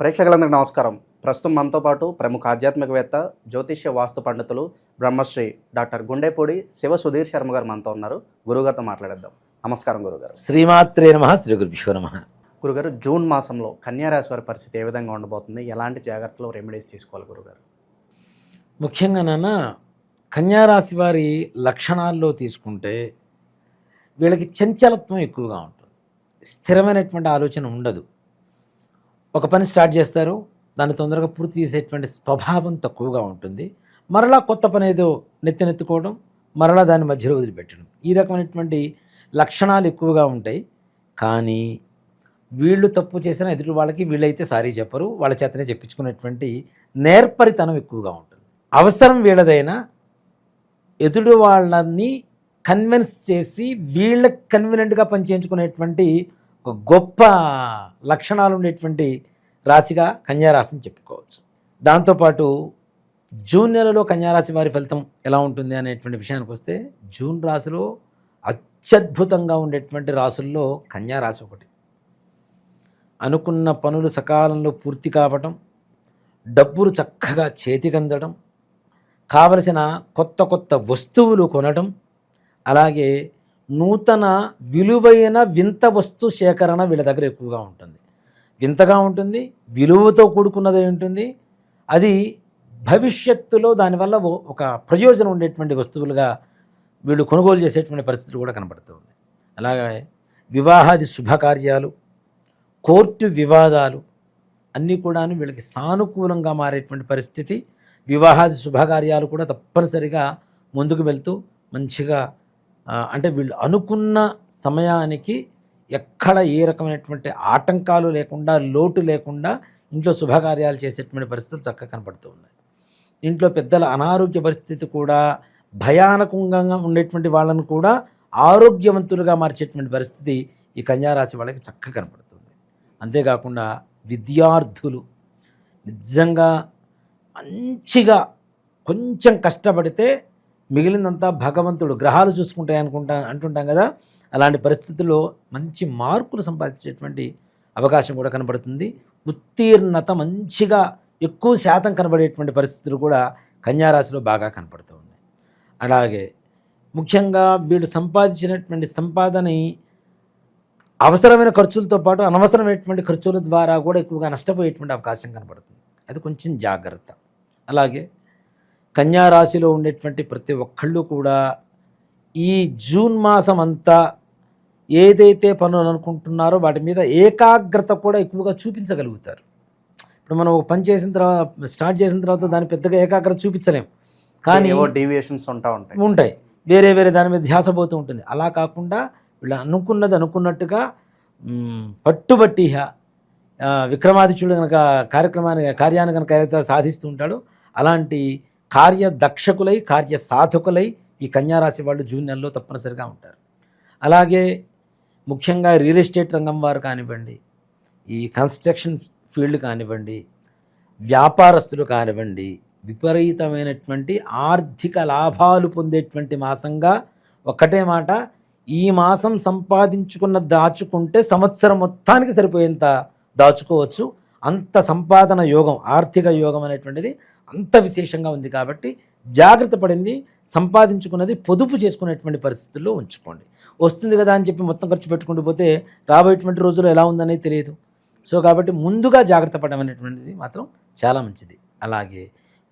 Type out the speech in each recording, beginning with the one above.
ప్రేక్షకులందరికీ నమస్కారం. ప్రస్తుతం మనతో పాటు ప్రముఖ ఆధ్యాత్మికవేత్త జ్యోతిష్య వాస్తు పండితులు బ్రహ్మశ్రీ డాక్టర్ గుండెపూడి శివ సుధీర్ శర్మ గారు మనతో ఉన్నారు. గురుగారితో మాట్లాడేద్దాం. నమస్కారం గురుగారు శ్రీమాత్రే నమ శ్రీ గురుభ్యో నమ. గురుగారు జూన్ మాసంలో కన్యా రాశి వారి పరిస్థితి ఏ విధంగా ఉండబోతుంది? ఎలాంటి జాగ్రత్తలు రెమెడీస్ తీసుకోవాలి గురుగారు ముఖ్యంగా నాన్న కన్యారాశి వారి లక్షణాల్లో తీసుకుంటే వీళ్ళకి చంచలత్వం ఎక్కువగా ఉంటుంది. స్థిరమైనటువంటి ఆలోచన ఉండదు. ఒక పని స్టార్ట్ చేస్తారు దాన్ని తొందరగా పూర్తి చేసేటువంటి స్వభావం తక్కువగా ఉంటుంది. మరలా కొత్త పని ఏదో నెత్తినెత్తుకోవడం మరలా దాన్ని మధ్యలో వదిలిపెట్టడం. ఈ రకమైనటువంటి లక్షణాలు ఎక్కువగా ఉంటాయి. కానీ వీళ్ళు తప్పు చేసిన ఎదుటి వాళ్ళకి వీళ్ళైతే సారీ చెప్పరు వాళ్ళ చేతనే చెప్పించుకునేటువంటి నేర్పరితనం ఎక్కువగా ఉంటుంది. అవసరం వీళ్ళదైనా ఎదుటి వాళ్ళని కన్విన్స్ చేసి వీళ్ళకి కన్వీనెంట్గా పనిచేయించుకునేటువంటి గొప్ప లక్షణాలు ఉండేటువంటి రాశిగా కన్యారాశిని చెప్పుకోవచ్చు. దాంతోపాటు జూన్ నెలలో కన్యారాశి వారి ఫలితం ఎలా ఉంటుంది అనేటువంటి విషయానికి వస్తే జూన్ రాశిలో అత్యద్భుతంగా ఉండేటువంటి రాసుల్లో కన్యారాశి ఒకటి. అనుకున్న పనులు సకాలంలో పూర్తి కావటం డబ్బులు చక్కగా చేతికందడం కావలసిన కొత్త కొత్త వస్తువులు కొనడం అలాగే నూతన విలువైన వింత వస్తు సేకరణ వీళ్ళ దగ్గర ఎక్కువగా ఉంటుంది. వింతగా ఉంటుంది విలువతో కూడుకున్నది ఉంటుంది. అది భవిష్యత్తులో దానివల్ల ఒక ప్రయోజనం ఉండేటువంటి వస్తువులుగా వీళ్ళు కొనుగోలు చేసేటువంటి పరిస్థితులు కూడా కనబడుతుంది అలాగే వివాహాది శుభకార్యాలు కోర్టు వివాదాలు అన్నీ కూడాను వీళ్ళకి సానుకూలంగా మారేటువంటి పరిస్థితి. వివాహాది శుభకార్యాలు కూడా తప్పనిసరిగా ముందుకు వెళ్తూ మంచిగా అంటే వీళ్ళు అనుకున్న సమయానికి ఎక్కడ ఏ రకమైనటువంటి ఆటంకాలు లేకుండా లోటు లేకుండా ఇంట్లో శుభకార్యాలు చేసేటువంటి పరిస్థితులు చక్కగా కనపడుతూ ఉన్నాయి. ఇంట్లో పెద్దల అనారోగ్య పరిస్థితి కూడా భయానకంగా ఉండేటువంటి వాళ్ళను కూడా ఆరోగ్యవంతులుగా మార్చేటువంటి పరిస్థితి ఈ కన్యారాశి వాళ్ళకి చక్కగా కనపడుతుంది. అంతేకాకుండా విద్యార్థులు నిజంగా మంచిగా కొంచెం కష్టపడితే మిగిలినంతా భగవంతుడు గ్రహాలు చూసుకుంటాయి అనుకుంటా అంటుంటాం కదా అలాంటి పరిస్థితుల్లో మంచి మార్కులు సంపాదించేటువంటి అవకాశం కూడా కనబడుతుంది. ఉత్తీర్ణత మంచిగా ఎక్కువ శాతం కనబడేటువంటి పరిస్థితులు కూడా కన్యారాశిలో బాగా కనపడుతూ ఉన్నాయి. అలాగే ముఖ్యంగా వీళ్ళు సంపాదించినటువంటి సంపాదనని అవసరమైన ఖర్చులతో పాటు అనవసరమైనటువంటి ఖర్చుల ద్వారా కూడా ఎక్కువగా నష్టపోయేటువంటి అవకాశం కనబడుతుంది. అది కొంచెం జాగ్రత్త. అలాగే కన్యా రాశిలో ఉండేటువంటి ప్రతి ఒక్కళ్ళు కూడా ఈ జూన్ మాసం అంతా ఏదైతే పనులు అనుకుంటున్నారో వాటి మీద ఏకాగ్రత కూడా ఎక్కువగా చూపించగలుగుతారు. ఇప్పుడు మనం ఒక పని చేసిన తర్వాత స్టార్ట్ చేసిన తర్వాత దాన్ని పెద్దగా ఏకాగ్రత చూపించలేం. కానీ డీవియేషన్స్ ఉంటా ఉంటాయి. ఉంటాయి. వేరే వేరే దాని మీద ధ్యాస పోతూ ఉంటుంది. అలా కాకుండా వీళ్ళు అనుకున్నది అనుకున్నట్టుగా పట్టుబట్టి విక్రమాదిత్యుడు కనుక కార్యక్రమాన్ని కార్యాన్ని కనుక ఏదైతే సాధిస్తూ ఉంటాడో అలాంటి కార్యదక్షకులై కార్య సాధకులై ఈ కన్యారాశి వాళ్ళు జూన్ నెలలో తప్పనిసరిగా ఉంటారు. అలాగే ముఖ్యంగా రియల్ ఎస్టేట్ రంగం వారు కానివ్వండి ఈ కన్స్ట్రక్షన్ ఫీల్డ్ కానివ్వండి వ్యాపారస్తులు కానివ్వండి విపరీతమైనటువంటి ఆర్థిక లాభాలు పొందేటువంటి మాసంగా ఒక్కటే మాట ఈ మాసం సంపాదించుకున్న దాచుకుంటే సంవత్సరం మొత్తానికి సరిపోయేంత దాచుకోవచ్చు. అంత సంపాదన యోగం ఆర్థిక యోగం అనేటువంటిది అంత విశేషంగా ఉంది కాబట్టి జాగ్రత్త పడింది సంపాదించుకున్నది పొదుపు చేసుకునేటువంటి పరిస్థితుల్లో ఉంచుకోండి. వస్తుంది కదా అని చెప్పి మొత్తం ఖర్చు పెట్టుకుంటూ పోతే రాబోయేటువంటి రోజుల్లో ఎలా ఉందనేది తెలియదు. సో కాబట్టి ముందుగా జాగ్రత్త పడడం అనేటువంటిది మాత్రం చాలా మంచిది. అలాగే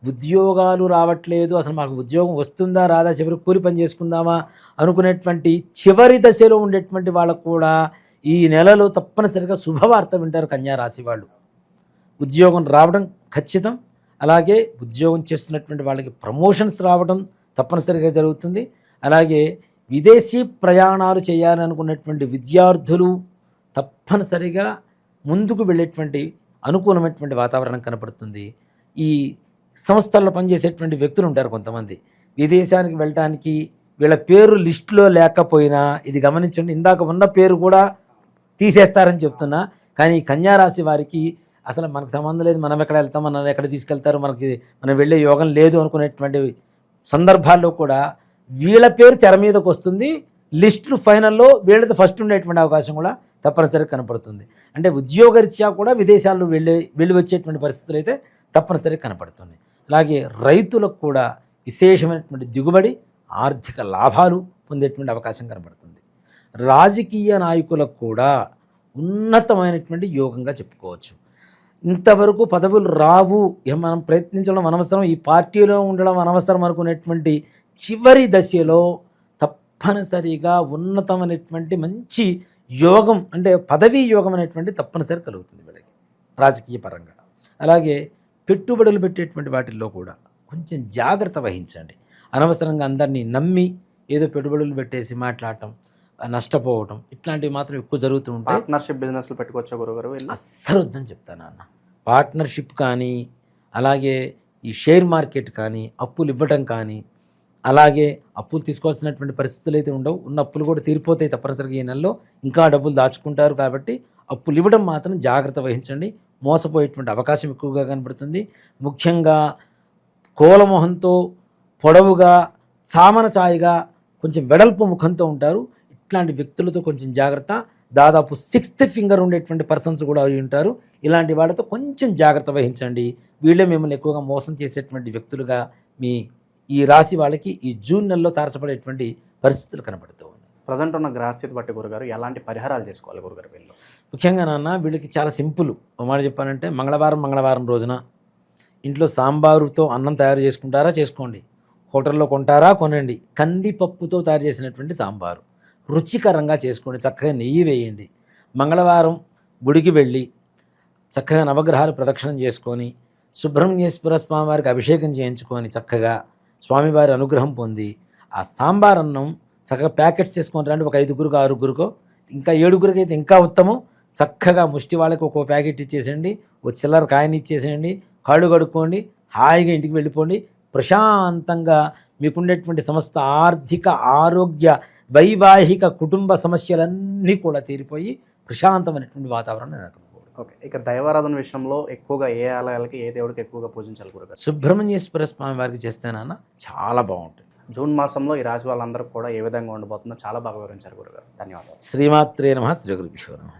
ఉద్యోగాలు రావట్లేదు అసలు మాకు ఉద్యోగం వస్తుందా రాదా చివరి కూలి పని చేసుకుందామా అనుకునేటువంటి చివరి దశలో ఉండేటువంటి వాళ్ళకు కూడా ఈ నెలలో తప్పనిసరిగా శుభవార్త వింటారు కన్యా రాశి వాళ్ళు. ఉద్యోగం రావడం ఖచ్చితం. అలాగే ఉద్యోగం చేస్తున్నటువంటి వాళ్ళకి ప్రమోషన్స్ రావడం తప్పనిసరిగా జరుగుతుంది. అలాగే విదేశీ ప్రయాణాలు చేయాలనుకున్నటువంటి విద్యార్థులు తప్పనిసరిగా ముందుకు వెళ్ళేటువంటి అనుకూలమైనటువంటి వాతావరణం కనపడుతుంది. ఈ సంస్థల్లో పనిచేసేటువంటి వ్యక్తులు ఉంటారు కొంతమంది. విదేశానికి వెళ్ళటానికి వీళ్ళ పేరు లిస్టులో లేకపోయినా ఇది గమనించండి. ఇందాక ఉన్న పేరు కూడా తీసేస్తారని చెప్తున్నా. కానీ కన్యారాశి వారికి అసలు మనకు సంబంధం లేదు మనం ఎక్కడ వెళ్తాం మనం ఎక్కడ తీసుకెళ్తారు మనకి మనం వెళ్ళే యోగం లేదు అనుకునేటువంటి సందర్భాల్లో కూడా వీళ్ళ పేరు తెర మీదకి వస్తుంది. లిస్టులు ఫైనల్లో వీళ్ళది ఫస్ట్ ఉండేటువంటి అవకాశం కూడా తప్పనిసరిగా కనపడుతుంది. అంటే ఉద్యోగరీత్యా కూడా విదేశాల్లో వెళ్ళి వెళ్ళి వచ్చేటువంటి పరిస్థితులు అయితే తప్పనిసరిగా కనపడుతుంది అలాగే రైతులకు కూడా విశేషమైనటువంటి దిగుబడి ఆర్థిక లాభాలు పొందేటువంటి అవకాశం కనపడుతుంది. రాజకీయ నాయకులకు కూడా ఉన్నతమైనటువంటి యోగంగా చెప్పుకోవచ్చు. ఇంతవరకు పదవులు రావు. మనం ప్రయత్నించడం అనవసరం. ఈ పార్టీలో ఉండడం అనవసరం అనుకునేటువంటి చివరి దశలో తప్పనిసరిగా ఉన్నతమైనటువంటి మంచి యోగం అంటే పదవీ యోగం అనేటువంటి తప్పనిసరి కలుగుతుంది వీళ్ళకి రాజకీయ పరంగా. అలాగే పెట్టుబడులు పెట్టేటువంటి వాటిల్లో కూడా కొంచెం జాగ్రత్త వహించండి. అనవసరంగా అందరినీ నమ్మి ఏదో పెట్టుబడులు పెట్టేసి మాట్లాడటం ఆ, నష్టపోవటం ఇట్లాంటివి మాత్రం ఎక్కువ జరుగుతూ ఉంటాయి పార్ట్నర్షిప్ బిజినెస్లు పెట్టుకోవచ్చా గురుగారు అస్సలు వద్దని చెప్తాను అన్న పార్ట్నర్షిప్ కానీ అలాగే ఈ షేర్ మార్కెట్ కానీ అప్పులు ఇవ్వటం కానీ అలాగే అప్పులు తీసుకోవాల్సినటువంటి పరిస్థితులు అయితే ఉండవు. ఉన్న అప్పులు కూడా తీరిపోతాయి తప్పనిసరిగా ఈ నెలలో. ఇంకా డబ్బులు దాచుకుంటారు కాబట్టి అప్పులు ఇవ్వడం మాత్రం జాగ్రత్త వహించండి. మోసపోయేటువంటి అవకాశం ఎక్కువగా కనబడుతుంది. ముఖ్యంగా కోలమొహంతో పొడవుగా చామన ఛాయగా కొంచెం వెడల్పు ముఖంతో ఉంటారు. ఇట్లాంటి వ్యక్తులతో కొంచెం జాగ్రత్త. దాదాపు సిక్స్త్ ఫింగర్ ఉండేటువంటి పర్సన్స్ కూడా అయి ఉంటారు. ఇలాంటి వాళ్ళతో కొంచెం జాగ్రత్త వహించండి. వీళ్ళే మిమ్మల్ని ఎక్కువగా మోసం చేసేటువంటి వ్యక్తులుగా మీ ఈ రాశి వాళ్ళకి ఈ జూన్ నెలలో తారసపడేటువంటి పరిస్థితులు కనబడుతూ ఉన్నాయి. ప్రజెంట్ ఉన్న గ్రహస్థితి బట్టి గురుగారు ఎలాంటి పరిహారాలు చేసుకోవాలి గురుగారు వీళ్ళు? ముఖ్యంగా నాన్న వీళ్ళకి చాలా సింపుల్ మాట చెప్పానంటే మంగళవారం మంగళవారం రోజున ఇంట్లో సాంబారుతో అన్నం తయారు చేసుకుంటారా? చేసుకోండి. హోటల్లో కొంటారా? కొనండి. కందిపప్పుతో తయారు చేసినటువంటి సాంబారు. రుచికరంగా చేసుకోండి చక్కగా నెయ్యి వేయండి. మంగళవారం గుడికి వెళ్ళి చక్కగా నవగ్రహాలు ప్రదక్షిణం చేసుకొని సుబ్రహ్మణ్యేశ్వర స్వామి వారికి అభిషేకం చేయించుకొని చక్కగా స్వామివారి అనుగ్రహం పొంది ఆ సాంబార్ అన్నం చక్కగా ప్యాకెట్స్ చేసుకొని రండి. ఒక ఐదుగురుకు ఆరుగురుకో ఇంకా ఏడుగురికి అయితే ఇంకా ఉత్తమం. చక్కగా ముష్టి వాళ్ళకి ఒక్కో ప్యాకెట్ ఇచ్చేసేయండి. ఒక చిల్లర కాయని ఇచ్చేసేయండి. కాళ్ళు కడుక్కోండి. హాయిగా ఇంటికి వెళ్ళిపోండి. ప్రశాంతంగా మీకుండేటువంటి సమస్త ఆర్థిక ఆరోగ్య వైవాహిక కుటుంబ సమస్యలన్నీ కూడా తీరిపోయి ప్రశాంతమైనటువంటి వాతావరణం నెలకొల్పుకోవాలి ఓకే ఇక దైవారాధన విషయంలో ఎక్కువగా ఏ ఆలయాలకి ఏ దేవుడికి ఎక్కువగా పూజించాలి గురుగారు? సుబ్రహ్మణ్యేశ్వర స్వామి వారికి చేస్తేనన్నా చాలా బాగుంటుంది. జూన్ మాసంలో ఈ రాశి వాళ్ళందరూ కూడా ఏ విధంగా ఉండబోతుందో చాలా బాగా వివరించారు గురుగారు. ధన్యవాదాలు. శ్రీమాత్రే నమ శ్రీ గురుభ్యో నమ.